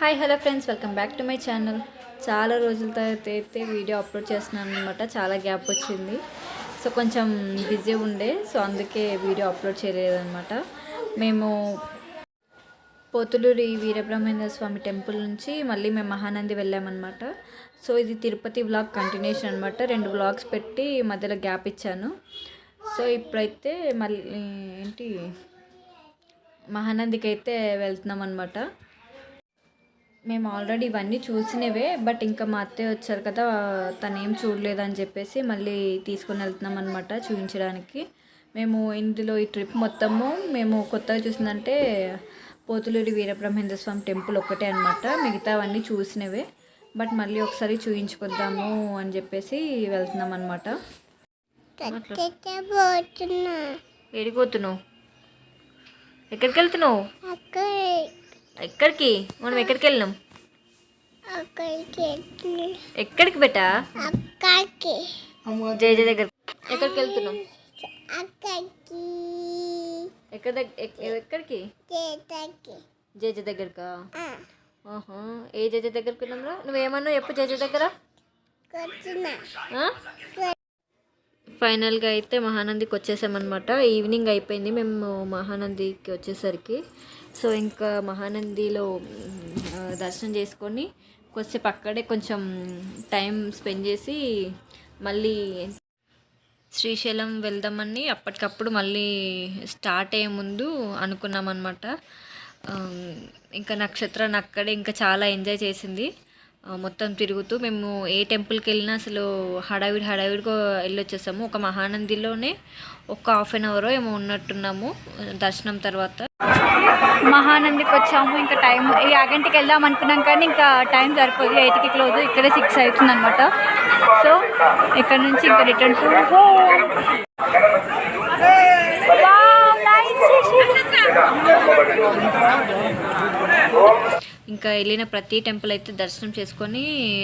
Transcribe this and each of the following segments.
Hi hello friends welcome back to my channel. చాలా రోజుల తర్వాత అయితే వీడియో అప్లోడ్ చేస్తున్నాను అనమాట చాలా గ్యాప్ వచ్చింది. సో కొంచెం బిజీ ఉండే. సో అందుకే వీడియో అప్లోడ్ చేయలేదన్నమాట. మేము పోతులూరి వీరబ్రహ్మేంద్ర స్వామి టెంపుల్ నుంచి మళ్ళీ మేము మహానంది వెళ్ళామన్నమాట. సో ఇది తిరుపతి వ్లాగ్ కంటిన్యూషన్ అనమాట రెండు బ్లాగ్స్ పెట్టి మధ్యలో గ్యాప్ ఇచ్చాను. సో ఇప్పుడైతే మళ్ళీ ఏంటి మహానందికి అయితే వెళ్తున్నాం అనమాట మేము ఆల్రెడీ ఇవన్నీ చూసినవే బట్ ఇంకా మా అత్తయ్య వచ్చారు కదా తను ఏం చూడలేదని చెప్పేసి మళ్ళీ తీసుకొని వెళ్తున్నాం అనమాట చూపించడానికి మేము ఇందులో ఈ ట్రిప్ మొత్తము మేము కొత్తగా చూసిందంటే పోతులూరి వీరబ్రహ్మేంద్ర స్వామి టెంపుల్ ఒక్కటే అనమాట మిగతావన్నీ చూసినవే బట్ మళ్ళీ ఒకసారి చూయించుకొద్దాము అని చెప్పేసి వెళ్తున్నాం అనమాట పోతున్నా ఏడిపోతున్నావు ఎక్కడికి వెళ్తున్నావు? ఎక్కడికి? మనం ఎక్కడికి వెళ్ళినాం? ఎక్కడికి బెటా? జయ జయ దగ్గర. ఎక్కడికి వెళ్తున్నాం? ఎక్కడ ఎక్కడికి? జేజ దగ్గరకా. ఆహా ఏ జేజ దగ్గరికి వెళ్ళాంరా నువ్వేమన్నావు ఎప్పుడు జేజ దగ్గర? ఫైనల్గా అయితే మహానందికి వచ్చేసామన్నమాట ఈవినింగ్ అయిపోయింది. మేము మహానందికి వచ్చేసరికి. సో ఇంకా మహానందిలో దర్శనం చేసుకొని కొద్దిసేపు అక్కడే కొంచెం టైం స్పెండ్ చేసి మళ్ళీ శ్రీశైలం వెళ్దామని అప్పటికప్పుడు మళ్ళీ స్టార్ట్ అయ్యే ముందు అనుకున్నామన్నమాట. ఇంకా నక్షత్రాన్ని అక్కడే ఇంకా చాలా ఎంజాయ్ చేసింది. మొత్తం తిరుగుతూ మేము ఏ టెంపుల్కి వెళ్ళినా అసలు హడావిడి హడావిడిగా వెళ్ళొచ్చేసాము. ఒక మహానందిలోనే ఒక హాఫ్ అన్ అవర్ ఏమో ఉన్నట్టున్నాము దర్శనం తర్వాత. మహానందికి వచ్చాము. ఇంకా టైం ఈ ఆగంటికి వెళ్దాం అనుకున్నాం కానీ ఇంకా టైం సరిపోదు. ఎయిట్కి క్లోజ్ ఇక్కడే సిక్స్ అవుతుంది అనమాట సో ఇక్కడ నుంచి ఇంకా రిటర్న్ టు హోమ్. ఇంకా వెళ్ళిన ప్రతి టెంపుల్ అయితే దర్శనం చేసుకొని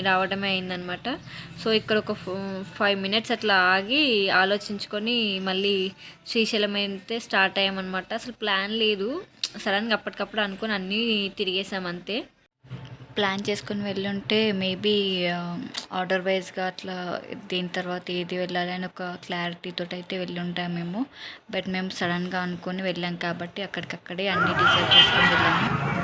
రావడమే అయిందనమాట సో ఇక్కడ ఒక ఫైవ్ మినిట్స్ అట్లా ఆగి ఆలోచించుకొని మళ్ళీ శ్రీశైలం అయితే స్టార్ట్ అయ్యామన్నమాట. అసలు ప్లాన్ లేదు. సడన్గా అప్పటికప్పుడు అనుకొని అన్నీ తిరిగేసాం అంతే. ప్లాన్ చేసుకుని వెళ్ళుంటే మేబీ ఆర్డర్ వైజ్గా అట్లా దీని తర్వాత ఏది వెళ్ళాలి అని ఒక క్లారిటీతో అయితే వెళ్ళుంటాం మేము. బట్ మేము సడన్గా అనుకొని వెళ్ళాం కాబట్టి అక్కడికక్కడే అన్నీ డిసైడ్ చేసుకొని వెళ్ళాము.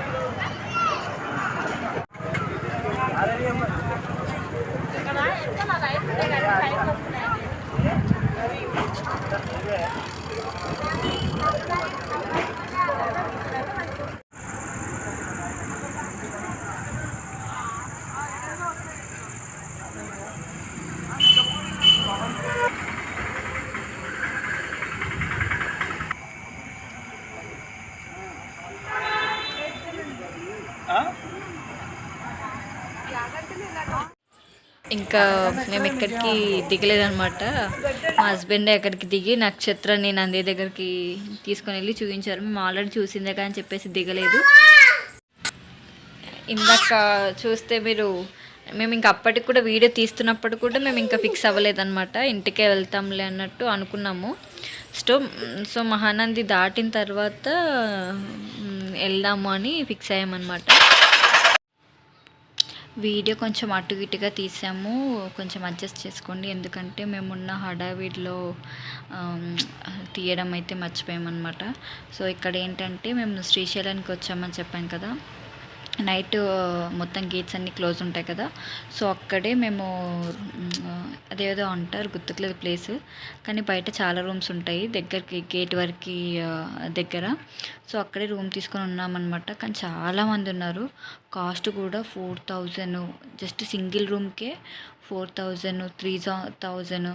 ఇంకా మేము ఎక్కడికి దిగలేదనమాట మా హస్బెండ్ ఎక్కడికి దిగి నక్షత్రాన్ని నంది దగ్గరికి తీసుకొని వెళ్ళి చూపించారు. మేము ఆల్రెడీ చూసిందే కానీ చెప్పేసి దిగలేదు. ఇందాక చూస్తే మీరు మేము ఇంకా అప్పటికి కూడా వీడియో తీస్తున్నప్పుడు కూడా మేము ఇంకా ఫిక్స్ అవ్వలేదన్నమాట. ఇంటికే వెళ్తాంలే అన్నట్టు అనుకున్నాము. సో సో మహానంది దాటిన తర్వాత వెళ్దాము అని ఫిక్స్ అయ్యామన్నమాట. వీడియో కొంచెం అటు ఇటుగా తీసాము. కొంచెం అడ్జస్ట్ చేసుకోండి. ఎందుకంటే మేమున్న హడావిడిలో తీయడం అయితే మర్చిపోయామన్నమాట. సో ఇక్కడ ఏంటంటే మేము శ్రీశైలానికి వచ్చామని చెప్పాను కదా. నైట్ మొత్తం గేట్స్ అన్నీ క్లోజ్ ఉంటాయి కదా. సో అక్కడే మేము అదేదో అంటారు గుర్తుకులేదు ప్లేస్ కానీ బయట చాలా రూమ్స్ ఉంటాయి దగ్గరికి గేట్ వరకు దగ్గర. సో అక్కడే రూమ్ తీసుకొని ఉన్నామన్నమాట. కానీ చాలామంది ఉన్నారు. కాస్ట్ కూడా ఫోర్ థౌజండ్ జస్ట్ సింగిల్ రూమ్కే ఫోర్ థౌజండ్ త్రీ థౌజండ్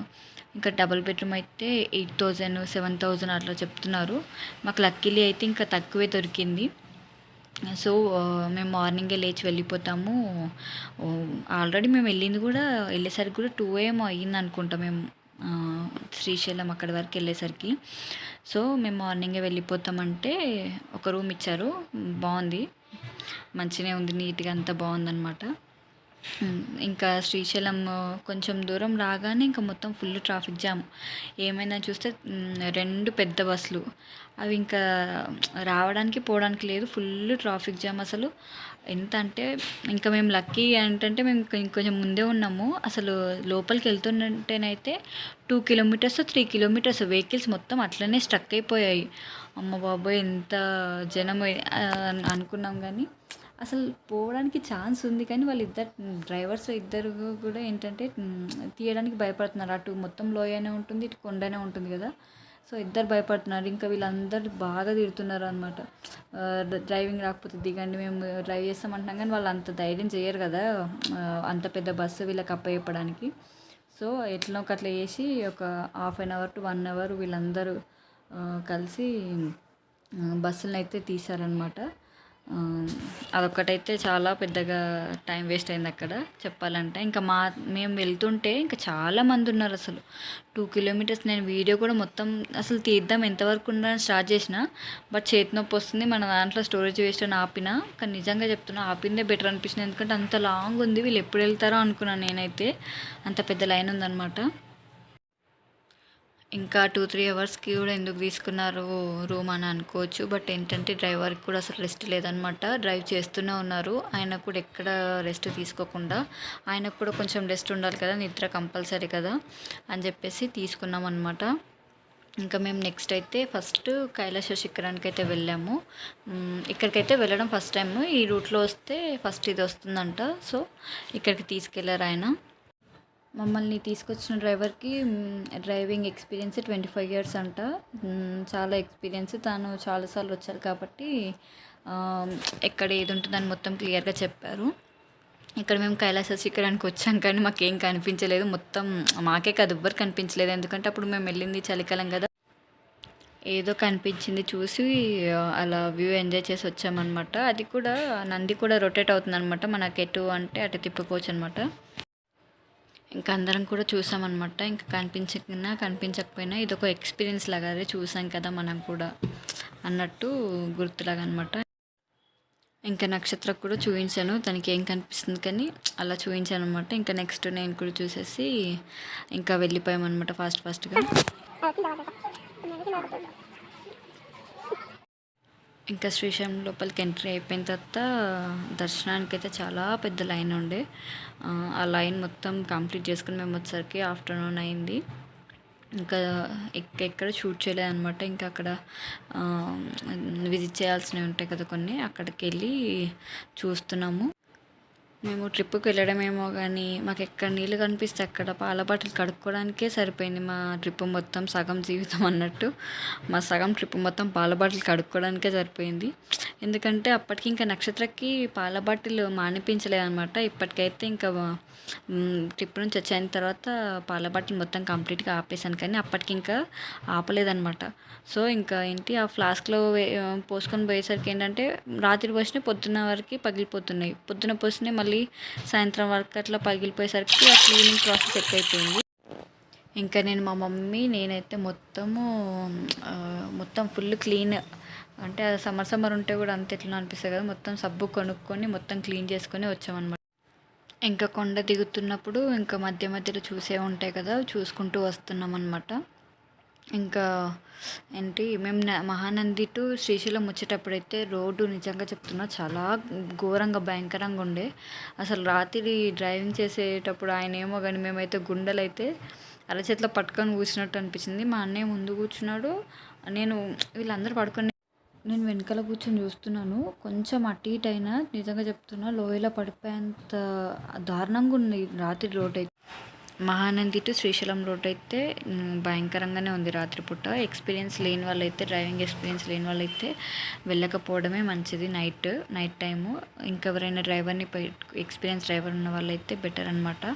ఇంకా డబుల్ బెడ్రూమ్ అయితే ఎయిట్ థౌజండ్ సెవెన్ థౌజండ్ అట్లా చెప్తున్నారు. మాకు లక్కీలీ అయితే ఇంకా తక్కువే దొరికింది. సో మేము మార్నింగే లేచి వెళ్ళిపోతాము. ఆల్రెడీ మేము వెళ్ళింది కూడా వెళ్ళేసరికి కూడా టూ ఏమో అయ్యింది అనుకుంటాం మేము. శ్రీశైలం అక్కడి వరకు వెళ్ళేసరికి. సో మేము మార్నింగే వెళ్ళిపోతామంటే ఒక రూమ్ ఇచ్చారు. బాగుంది. మంచిగా ఉంది నీట్గా అంతా బాగుందన్నమాట. ఇంకా శ్రీశైలం కొంచెం దూరం రాగానే ఇంకా మొత్తం ఫుల్ ట్రాఫిక్ జామ్ ఏమైనా చూస్తే రెండు పెద్ద బస్సులు. అవి ఇంకా రావడానికి పోవడానికి లేదు. ఫుల్ ట్రాఫిక్ జామ్ అసలు. ఎంత అంటే ఇంకా మేము లక్కీ ఏంటంటే మేము ఇంకొంచెం ముందే ఉన్నాము. అసలు లోపలికి వెళ్తుంటేనైతే two kilometres three kilometres vehicles మొత్తం అట్లనే స్ట్రక్ అయిపోయాయి. అమ్మ బాబోయ్ ఎంత జనం అనుకున్నాం కానీ అసలు పోవడానికి ఛాన్స్ ఉంది కానీ వాళ్ళు ఇద్దరు డ్రైవర్స్ ఇద్దరు కూడా ఏంటంటే తీయడానికి భయపడుతున్నారు. అటు మొత్తం లోయనే ఉంటుంది ఇటు కొండనే ఉంటుంది కదా. సో ఇద్దరు భయపడుతున్నారు. ఇంకా వీళ్ళందరూ బాగా తిడుతున్నారు అనమాట డ్రైవింగ్ రాకపోతే దిగండి మేము డ్రైవ్ చేస్తామంటున్నాం కానీ వాళ్ళు అంత ధైర్యం చేయరు కదా. అంత పెద్ద బస్సు వీళ్ళకి అప్పచెప్పడానికి. సో ఎట్లా అట్లా చేసి ఒక half an hour to one hour వీళ్ళందరూ కలిసి బస్సులను అయితే తీశారనమాట అదొక్కటైతే చాలా పెద్దగా టైం వేస్ట్ అయింది అక్కడ చెప్పాలంటే. ఇంకా మా మేము వెళ్తుంటే ఇంకా చాలా మంది ఉన్నారు అసలు. టూ కిలోమీటర్స్ నేను వీడియో కూడా మొత్తం అసలు తీద్దాం ఎంతవరకు ఉండాలని స్టార్ట్ చేసిన బట్ చేతి నొప్పి వస్తుంది మన దాంట్లో స్టోరేజ్ వేస్ట్ అని ఆపిన. కానీ నిజంగా చెప్తున్నా ఆపిందే బెటర్ అనిపించింది. ఎందుకంటే అంత లాంగ్ ఉంది వీళ్ళు ఎప్పుడు వెళ్తారో అనుకున్నాను నేనైతే. అంత పెద్ద లైన్ ఉందన్నమాట. ఇంకా టూ త్రీ అవర్స్కి కూడా ఎందుకు తీసుకున్నారు రూమ్ అని అనుకోవచ్చు. బట్ ఏంటంటే డ్రైవర్కి కూడా అసలు రెస్ట్ లేదనమాట డ్రైవ్ చేస్తూనే ఉన్నారు. ఆయన కూడా ఎక్కడ రెస్ట్ తీసుకోకుండా. ఆయనకు కూడా కొంచెం రెస్ట్ ఉండాలి కదా నిద్ర కంపల్సరీ కదా అని చెప్పేసి తీసుకున్నాం అనమాట ఇంకా మేము నెక్స్ట్ అయితే ఫస్ట్ కైలాస శిఖరానికి అయితే వెళ్ళాము. ఇక్కడికైతే వెళ్ళడం ఫస్ట్ టైం ఈ రూట్లో వస్తే ఫస్ట్ ఇది వస్తుందంట. సో ఇక్కడికి తీసుకెళ్ళారు ఆయన. మమ్మల్ని తీసుకొచ్చిన డ్రైవర్కి driving experience twenty five years అంట. చాలా ఎక్స్పీరియన్స్. తాను చాలాసార్లు వచ్చారు కాబట్టి ఎక్కడ ఏది ఉంటుందని మొత్తం క్లియర్గా చెప్పారు. ఇక్కడ మేము కైలాస శిఖరానికి వచ్చాం కానీ మాకేం కనిపించలేదు. మొత్తం మాకే కాదు ఎవ్వరు కనిపించలేదు. ఎందుకంటే అప్పుడు మేము వెళ్ళింది చలికాలం కదా. ఏదో కనిపించింది చూసి అలా వ్యూ ఎంజాయ్ చేసి వచ్చామన్నమాట. అది కూడా నంది కూడా రొటేట్ అవుతుంది అనమాట మనకి ఎటు అంటే అటు తిప్పుకోవచ్చు అనమాట ఇంకా అందరం కూడా చూసామన్నమాట. ఇంకా కనిపించకున్నా కనిపించకపోయినా ఇది ఒక ఎక్స్పీరియన్స్ లాగా అదే చూసాం కదా మనం కూడా అన్నట్టు గుర్తులాగా అనమాట ఇంకా నక్షత్రం కూడా చూపించాను. తనకి ఏం కనిపిస్తుంది కానీ అలా చూపించాను అనమాట ఇంకా నెక్స్ట్ నేను కూడా చూసేసి ఇంకా వెళ్ళిపోయామన్నమాట ఫాస్ట్ ఫాస్ట్గా ఇంకా శ్రీశైలం లోపలికి ఎంట్రీ అయిపోయిన తర్వాత దర్శనానికి అయితే చాలా పెద్ద లైన్ ఉండే. ఆ, లైన్ మొత్తం కంప్లీట్ చేసుకుని మేము వచ్చేసరికి ఆఫ్టర్నూన్ అయింది. ఇంకా ఎక్క- ఎక్కడ షూట్ చేయలేదన్నమాట ఇంకా అక్కడ విజిట్ చేయాల్సినవి ఉంటాయి కదా కొన్ని అక్కడికి వెళ్ళి చూస్తున్నాము. మేము ట్రిప్కి వెళ్ళడమేమో కానీ మాకు ఎక్కడ నీళ్ళు కనిపిస్తే అక్కడ పాల బాటిల్ కడుక్కోవడానికే సరిపోయింది మా ట్రిప్ మొత్తం సగం జీవితం అన్నట్టు. మా సగం ట్రిప్ మొత్తం పాల బాటిల్ కడుక్కోవడానికే సరిపోయింది. ఎందుకంటే అప్పటికి ఇంకా నక్షత్రకి పాల బాటిల్ మానిపించలేదన్నమాట ఇప్పటికైతే ఇంకా ట్రిప్ నుంచి వచ్చిన తర్వాత పాల బాటిల్ మొత్తం కంప్లీట్గా ఆపేసాను కానీ అప్పటికి ఇంకా ఆపలేదన్నమాట. సో ఇంకా ఏంటి ఆ ఫ్లాస్క్లో పోసుకొని పోయేసరికి ఏంటంటే రాత్రి పోసినాయి పొద్దున్న వరకు పగిలిపోతున్నాయి. పొద్దున పోసినాయి మళ్ళీ సాయంత్రం వరకు అట్లా పగిలిపోయేసరికి ఆ క్లీనింగ్ ప్రాసెస్ ఎక్కువైపోయింది. ఇంకా నేను మా మమ్మీ నేనైతే మొత్తము మొత్తం ఫుల్ క్లీన్. అంటే సమ్మర్ సమ్మర్ ఉంటే కూడా అంత ఎట్లా అనిపిస్తుంది కదా మొత్తం సబ్బు కొనుక్కొని మొత్తం క్లీన్ చేసుకొని వచ్చామన్నమాట. ఇంకా కొండ దిగుతున్నప్పుడు ఇంకా మధ్య మధ్యలో చూసే ఉంటాయి కదా చూసుకుంటూ వస్తున్నాం అనమాట ఇంకా ఏంటి మేము న- మహానంది టు శ్రీశైలం వచ్చేటప్పుడైతే రోడ్డు నిజంగా చెప్తున్నా చాలా ఘోరంగా భయంకరంగా ఉండే. అసలు రాత్రి డ్రైవింగ్ చేసేటప్పుడు ఆయన ఏమో కానీ మేమైతే గుండెలైతే అరచేతిలో పట్టుకొని కూర్చున్నట్టు అనిపించింది. మా అన్నయ్య ముందు కూర్చున్నాడు. నేను వీళ్ళందరూ పడుకొని నేను వెనకాల కూర్చొని చూస్తున్నాను. కొంచెం అటు ఇటు అయినా నిజంగా చెప్తున్నా లోయలో పడిపోయేంత దారుణంగా ఉంది రాత్రి రోడ్ అయితే. మహానంది టు శ్రీశైలం రోడ్ అయితే భయంకరంగానే ఉంది రాత్రిపూట. ఎక్స్పీరియన్స్ లేని వాళ్ళైతే డ్రైవింగ్ ఎక్స్పీరియన్స్ లేని వాళ్ళైతే వెళ్ళకపోవడమే మంచిది నైట్ నైట్ టైము ఇంకెవరైనా డ్రైవర్ని ఎక్స్పీరియన్స్ డ్రైవర్ ఉన్న వాళ్ళైతే బెటర్ అనమాట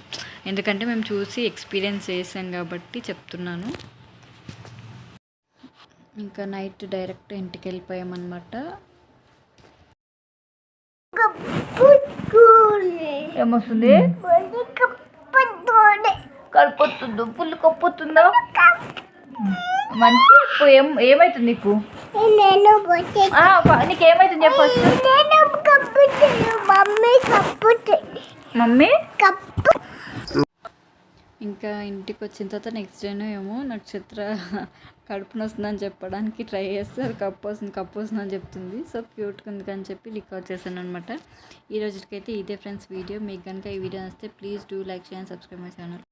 ఎందుకంటే మేము చూసి ఎక్స్పీరియన్స్ చేసాం కాబట్టి చెప్తున్నాను. ఇంకా నైట్ డైరెక్ట్ ఇంటికి వెళ్ళిపోయామన్నమాట. ఏమొస్తుంది? కలుపొస్తుందో ఫుల్ కప్పొస్తుందా మంచి చెప్పు ఏం ఏమైతుంది నీకు? నీకు ఏమైతుంది చెప్పు ఫస్ట్. నేను కప్పుతాను మమ్మీ కప్పుతుంది మమ్మీ? కప్పు. ఇంకా ఇంటికి వచ్చిన తర్వాత నెక్స్ట్ డేనో ఏమో నక్షత్ర కడుపు నొస్తుందని చెప్పడానికి ట్రై చేస్తే అది కప్పు వస్తుంది కప్పు వస్తుంది అని చెప్తుంది. సో క్యూట్గా ఉంది అని చెప్పి రికార్డ్ చేశాను అనమాట ఈ రోజుకైతే ఇదే ఫ్రెండ్స్ వీడియో మీకు కనుక ఈ వీడియో వస్తే please do like share and subscribe my channel